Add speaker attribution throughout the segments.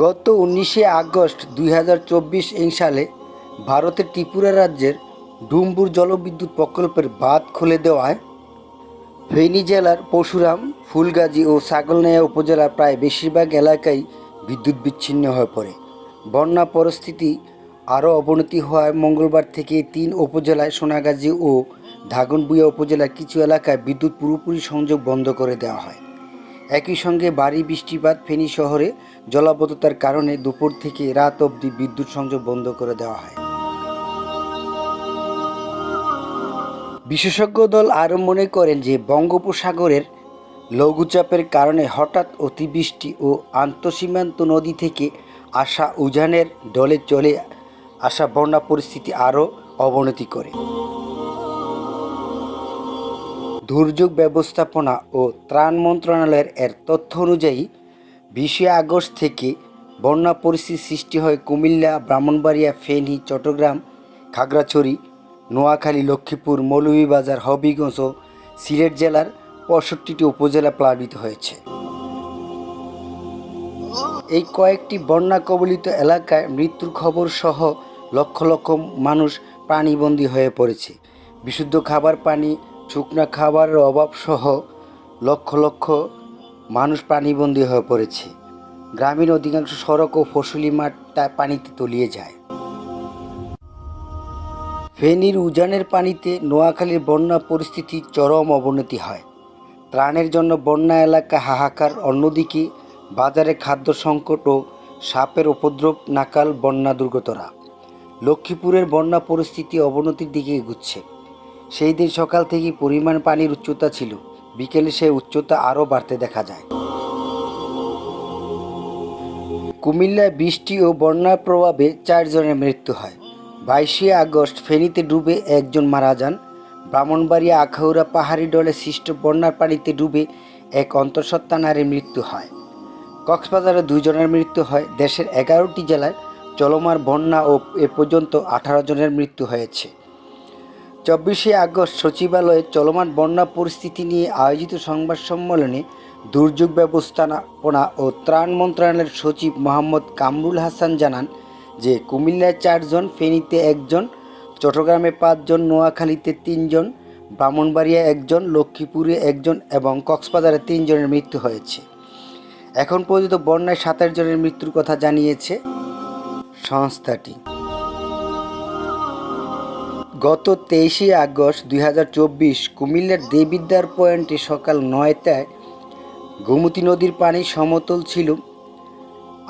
Speaker 1: গত উনিশে আগস্ট দুই হাজার চব্বিশ এই সালে ভারতের ত্রিপুরা রাজ্যের ডুম্বুর জলবিদ্যুৎ প্রকল্পের বাঁধ খুলে দেওয়ায় ফেনী জেলার পরশুরাম, ফুলগাজী ও ছাগলনাইয়া উপজেলার প্রায় বেশিরভাগ এলাকায় বিদ্যুৎ বিচ্ছিন্ন হয়ে পড়ে। বন্যা পরিস্থিতি আরও অবনতি হওয়ায় মঙ্গলবার থেকে তিন উপজেলায় সোনাগাজী ও ধাগনবুয়া উপজেলার কিছু এলাকায় বিদ্যুৎ পুরোপুরি সংযোগ বন্ধ করে দেওয়া হয়। একই সঙ্গে ভারী বৃষ্টিপাত ফেনী শহরে জলাবদ্ধতার কারণে দুপুর থেকে রাত অবধি বিদ্যুৎ সংযোগ বন্ধ করে দেওয়া হয়। বিশেষজ্ঞ দল আরও মনে করেন যে বঙ্গোপসাগরের লঘুচাপের কারণে হঠাৎ অতিবৃষ্টি ও আন্তঃসীমান্ত নদী থেকে আসা উজানের ডলে চলে আসা বন্যা পরিস্থিতি আরও অবনতি করে। দুর্যোগ ব্যবস্থাপনা ও ত্রাণ মন্ত্রণালয়ের এর তথ্য অনুযায়ী, বিশে আগস্ট থেকে বন্যা পরিস্থিতি সৃষ্টি হয় কুমিল্লা, ব্রাহ্মণবাড়িয়া, ফেনী, চট্টগ্রাম, খাগড়াছড়ি, নোয়াখালী, লক্ষ্মীপুর, মৌলভীবাজার, হবিগঞ্জ ও সিলেট জেলার পঁয়ষট্টিটি উপজেলা প্লাবিত হয়েছে। এই কয়েকটি বন্যা কবলিত এলাকায় মৃত্যুর খবর সহ লক্ষ লক্ষ মানুষ প্রাণীবন্দী হয়ে পড়েছে। বিশুদ্ধ খাবার পানি শুকনা খাবারের অভাব সহ লক্ষ লক্ষ মানুষ প্রাণীবন্দী হয়ে পড়েছে। গ্রামীণ অধিকাংশ সড়ক ও ফসলি মাঠ পানিতে তলিয়ে যায়। ফেনীর উজানের পানিতে নোয়াখালীর বন্যা পরিস্থিতি চরম অবনতি হয়। ত্রাণের জন্য বন্যা এলাকা হাহাকার, অন্যদিকে বাজারে খাদ্য সংকট ও সাপের উপদ্রব নাকাল বন্যা দুর্গতরা। লক্ষ্মীপুরের বন্যা পরিস্থিতি অবনতির দিকে এগুচ্ছে। সেই দিন সকাল থেকে পরিমাণ পানির উচ্চতা ছিল। বিকেলে সেই উচ্চতা আরও বাড়তে দেখা যায়। কুমিল্লায় বৃষ্টি ও বন্যার প্রভাবে চারজনের মৃত্যু হয়। বাইশে আগস্ট ফেনীতে ডুবে একজন মারা যান। ব্রাহ্মণবাড়িয়া আখাউড়া পাহাড়ি ডলে সৃষ্ট বন্যার পানিতে ডুবে এক অন্তঃসত্ত্বা নারীর মৃত্যু হয়। কক্সবাজারে দুইজনের মৃত্যু হয়। দেশের এগারোটি জেলায় চলমার বন্যা ও এ পর্যন্ত আঠারো জনের মৃত্যু হয়েছে। চব্বিশে আগস্ট সচিবালয়ে চলমান বন্যা পরিস্থিতি নিয়ে আয়োজিত সংবাদ সম্মেলনে দুর্যোগ ব্যবস্থাপনা ও ত্রাণ মন্ত্রণালয়ের সচিব মোহাম্মদ কামরুল হাসান জানান যে কুমিল্লায় চারজন, ফেনীতে একজন, চট্টগ্রামে পাঁচজন, নোয়াখালীতে তিনজন ব্রাহ্মণবাড়িয়া একজন, লক্ষ্মীপুরে একজন এবং কক্সবাজারে তিনজনের মৃত্যু হয়েছে। এখন পর্যন্ত বন্যায় সাতাশ জনের মৃত্যুর কথা জানিয়েছে সংস্থাটি। গত তেইশে আগস্ট দুই হাজার চব্বিশ কুমিল্লার দেবিদ্বার পয়েন্টে সকাল নয়টায় গোমতী নদীর পানি সমতল ছিল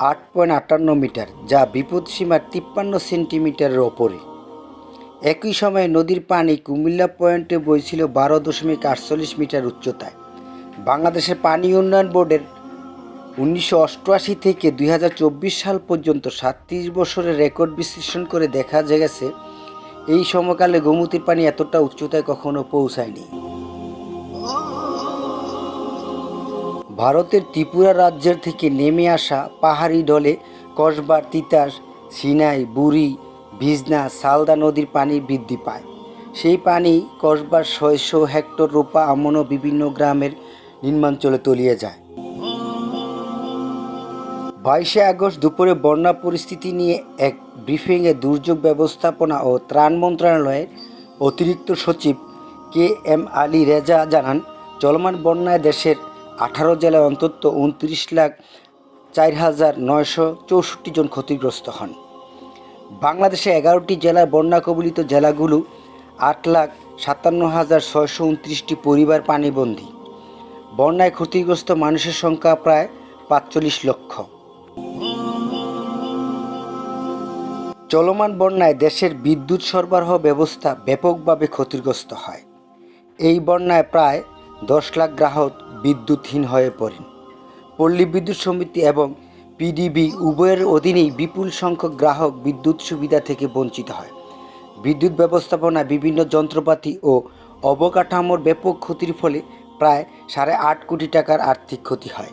Speaker 1: আট পয়েন্ট আটান্ন মিটার, যা বিপদসীমার তিপ্পান্ন সেন্টিমিটারের ওপরে। একই সময়ে নদীর পানি কুমিল্লা পয়েন্টে বইছিল বারো দশমিক আটচল্লিশ মিটার উচ্চতায়। বাংলাদেশের পানি উন্নয়ন বোর্ডের উনিশশো অষ্টআশি থেকে দুই হাজার চব্বিশ সাল পর্যন্ত সাতত্রিশ বছরের রেকর্ড বিশ্লেষণ করে দেখা গেছে এই সময়কালে গোমতীর পানি এতটা উচ্চতায় কখনো পৌঁছায়নি। ভারতের ত্রিপুরা রাজ্যের থেকে নেমে আসা পাহাড়ি ঢলে কসবার, তিতাস, সিনাই, বুড়ি, ভিজনা, সালদা নদীর পানি বৃদ্ধি পায়। সেই পানি কসবার ছয়শো হেক্টর রোপা আমন ও বিভিন্ন গ্রামের নির্মাঞ্চলে তলিয়ে যায়। বাইশে আগস্ট দুপুরে বন্যা পরিস্থিতি নিয়ে এক ব্রিফিংয়ে দুর্যোগ ব্যবস্থাপনা ও ত্রাণ মন্ত্রণালয়ের অতিরিক্ত সচিব কে এম আলী রেজা জানান, চলমান বন্যায় দেশের আঠারো জেলায় অন্তত উনত্রিশ লাখ চার হাজার নয়শো চৌষট্টি জন ক্ষতিগ্রস্ত হন। বাংলাদেশে এগারোটি জেলার বন্যা কবলিত জেলাগুলো আট লাখ সাতান্ন হাজার ছয়শো উনত্রিশটি পরিবার পানিবন্দী। বন্যায় ক্ষতিগ্রস্ত মানুষের সংখ্যা প্রায় পাঁচচল্লিশ লক্ষ। চলমান বন্যায় দেশের বিদ্যুৎ সরবরাহ ব্যবস্থা ব্যাপকভাবে ক্ষতিগ্রস্ত হয়। এই বন্যায় প্রায় দশ লাখ গ্রাহক বিদ্যুৎহীন হয়ে পড়েন। পল্লী বিদ্যুৎ সমিতি এবং পিডিবি উভয়ের অধীনেই বিপুল সংখ্যক গ্রাহক বিদ্যুৎ সুবিধা থেকে বঞ্চিত হয়। বিদ্যুৎ ব্যবস্থাপনা বিভিন্ন যন্ত্রপাতি ও অবকাঠামোর ব্যাপক ক্ষতির ফলে প্রায় সাড়ে আট কোটি টাকার আর্থিক ক্ষতি হয়।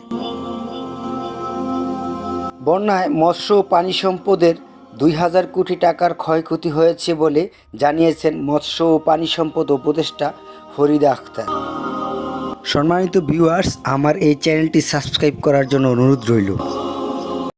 Speaker 1: বন্যায় মৎস্য ও পানি সম্পদের দুই হাজার কোটি টাকার ক্ষয়ক্ষতি হয়েছে বলে জানিয়েছেন মৎস্য ও পানি সম্পদ উপদেষ্টা ফরিদা আখতার। সম্মানিত ভিউয়ার্স আমার এই চ্যানেলটি সাবস্ক্রাইব করার জন্য অনুরোধ রইল।